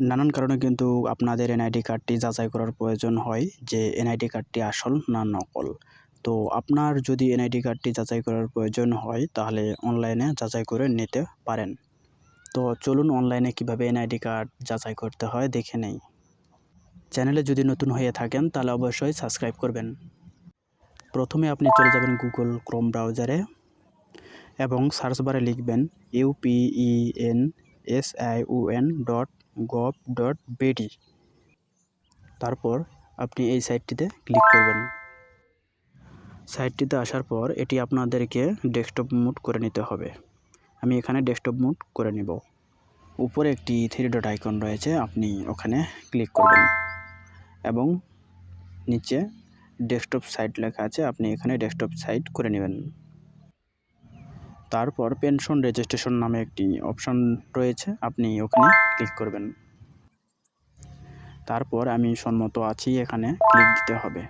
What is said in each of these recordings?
নানান কারণে কিন্তু আপনাদের এনআইডি কার্ডটি যাচাই করার প্রয়োজন হয় যে এনআইডি কার্ডটি আসল না নকল। তো আপনার যদি এনআইডি কার্ডটি যাচাই করার প্রয়োজন হয়, তাহলে অনলাইনে যাচাই করে নিতে পারেন। তো চলুন অনলাইনে কীভাবে এনআইডি কার্ড যাচাই করতে হয় দেখে নেই। চ্যানেলে যদি নতুন হয়ে থাকেন, তাহলে অবশ্যই সাবস্ক্রাইব করবেন। প্রথমে আপনি চলে যাবেন গুগল ক্রোম ব্রাউজারে এবং সার্চ বারে লিখবেন UPEN S I N dot gov dot BD তারপর আপনি এই সাইটটিতে ক্লিক করবেন। সাইটটিতে আসার পর এটি আপনাদেরকে ডেস্কটপ মুড করে নিতে হবে। আমি এখানে ডেস্কটপ মুড করে নিব। উপরে একটি থ্রি ডট আইকন রয়েছে, আপনি ওখানে ক্লিক করবেন। এবং নিচে ডেস্কটপ সাইট লেখা আছে, আপনি এখানে ডেস্কটপ সাইট করে নেবেন। তারপর পেনশন রেজিস্ট্রেশন নামে একটি অপশান রয়েছে, আপনি ওখানে ক্লিক করবেন। তারপর আমি সম্মত আছি, এখানে ক্লিক দিতে হবে।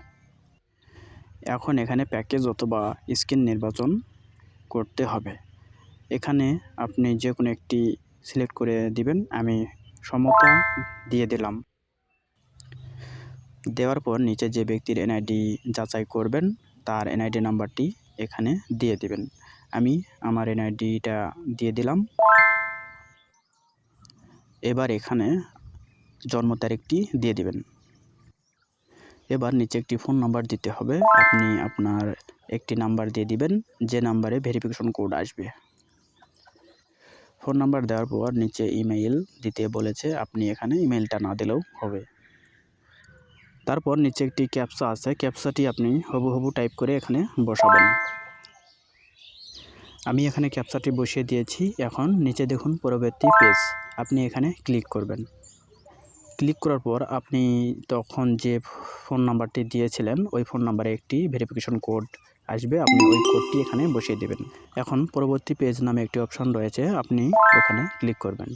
এখন এখানে প্যাকেজ অথবা স্কিন নির্বাচন করতে হবে। এখানে আপনি যে কোনো একটি সিলেক্ট করে দিবেন, আমি সমতা দিয়ে দিলাম। দেওয়ার পর নিচে যে ব্যক্তির এনআইডি যাচাই করবেন, তার এনআইডি নাম্বারটি এখানে দিয়ে দিবেন। আমি আমার এনআইডিটা দিয়ে দিলাম। এবার এখানে জন্ম তারিখটি দিয়ে দিবেন। এবার নিচে একটি ফোন নাম্বার দিতে হবে। আপনি আপনার একটি নাম্বার দিয়ে দিবেন, যে নাম্বারে ভেরিফিকেশন কোড আসবে। ফোন নাম্বার দেওয়ার পর নিচে ইমেইল দিতে বলেছে, আপনি এখানে ইমেইলটা না দিলেও হবে। তারপর নিচে একটি ক্যাপসা আছে। ক্যাপসাটি আপনি হবু হবু টাইপ করে এখানে বসাবেন। আমি এখানে ক্যাপসাটি বসিয়ে দিয়েছি। এখন নিচে দেখুন পরবর্তী পেজ আপনি এখানে ক্লিক করবেন। ক্লিক করার পর আপনি তখন যে ফোন নাম্বারটি দিয়েছিলেন, ওই ফোন নাম্বারে একটি ভেরিফিকেশন কোড আসবে। আপনি ওই কোডটি এখানে বসিয়ে দেবেন। এখন পরবর্তী পেজ নামে একটি অপশন রয়েছে, আপনি ওখানে ক্লিক করবেন।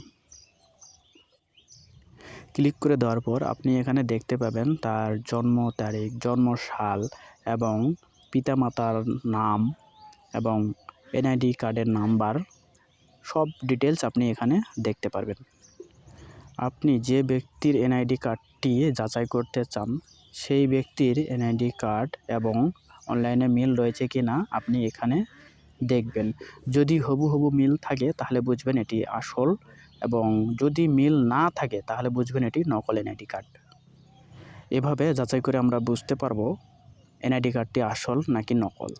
ক্লিক করে দেওয়ার পর আপনি এখানে দেখতে পাবেন তার জন্ম তারিখ জন্ম সাল এবং পিতামাতার নাম এবং এনআইডি কার্ডের নাম্বার সব ডিটেলস আপনি এখানে দেখতে পারবেন। আপনি যে ব্যক্তির এনআইডি কার্ডটি যাচাই করতে চান, সেই ব্যক্তির এনআইডি কার্ড এবং অনলাইনে মিল রয়েছে কি না আপনি এখানে দেখবেন। যদি হবু হবু মিল থাকে, তাহলে বুঝবেন এটি আসল এবং যদি মিল না থাকে, তাহলে বুঝবেন এটি নকল এনআইডি কার্ড এভাবে যাচাই করে আমরা বুঝতে পারব এনআইডি কার্ডটি আসল নাকি নকল।